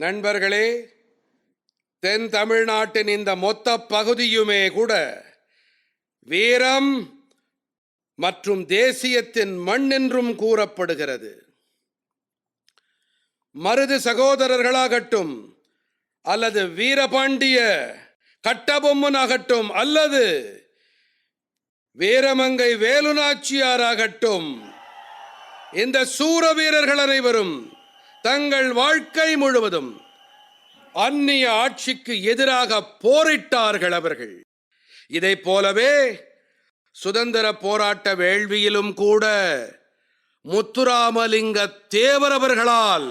நண்பர்களே தென் தமிழ்நாட்டின் இந்த மொத்த பகுதியுமே கூட வீரம் மற்றும் தேசியத்தின் மண் என்றும் கூறப்படுகிறது. மருது சகோதரர்களாகட்டும் அல்லது வீரபாண்டிய கட்டபொம்மன் ஆகட்டும் அல்லது வீரமங்கை வேலுநாச்சியாராகட்டும் இந்த சூர வீரர்கள் அனைவரும் தங்கள் வாழ்க்கை முழுவதும் அந்நிய ஆட்சிக்கு எதிராக போரிட்டார்கள் அவர்கள். இதைப் போலவே சுதந்திர போராட்ட வேள்வியிலும் கூட முத்துராமலிங்க தேவர் அவர்களால்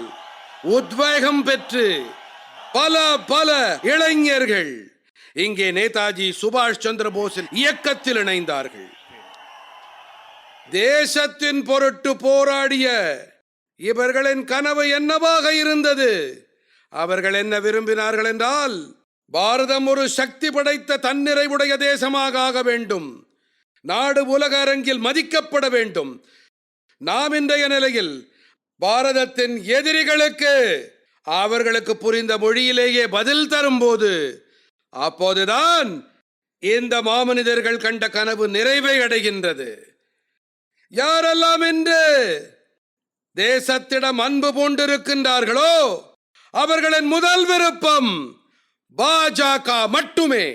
உத்வேகம் பெற்று பல பல இளைஞர்கள் இங்கே நேதாஜி சுபாஷ் சந்திர போஸின் இயக்கத்தில் இணைந்தார்கள். தேசத்தின் பொருட்டு போராடிய இவர்களின் கனவு என்னவாக இருந்தது? அவர்கள் என்ன விரும்பினார்கள் என்றால் பாரதம் ஒரு சக்தி படைத்த தன்னிறைவுடைய தேசமாக ஆக வேண்டும். நாடு உலக அரங்கில் மதிக்கப்பட வேண்டும். நாம் இன்றைய நிலையில் பாரதத்தின் எதிரிகளுக்கு அவர்களுக்கு புரிந்த மொழியிலேயே பதில் தரும்போது அப்போதுதான் இந்த மாமனிதர்கள் கண்ட கனவு நிறைவை அடைகின்றது. யாரெல்லாம் என்று தேசத்திடம் அன்பு பூண்டிருக்கின்றார்களோ அவர்களின் முதல் விருப்பம் பாஜக மட்டுமே.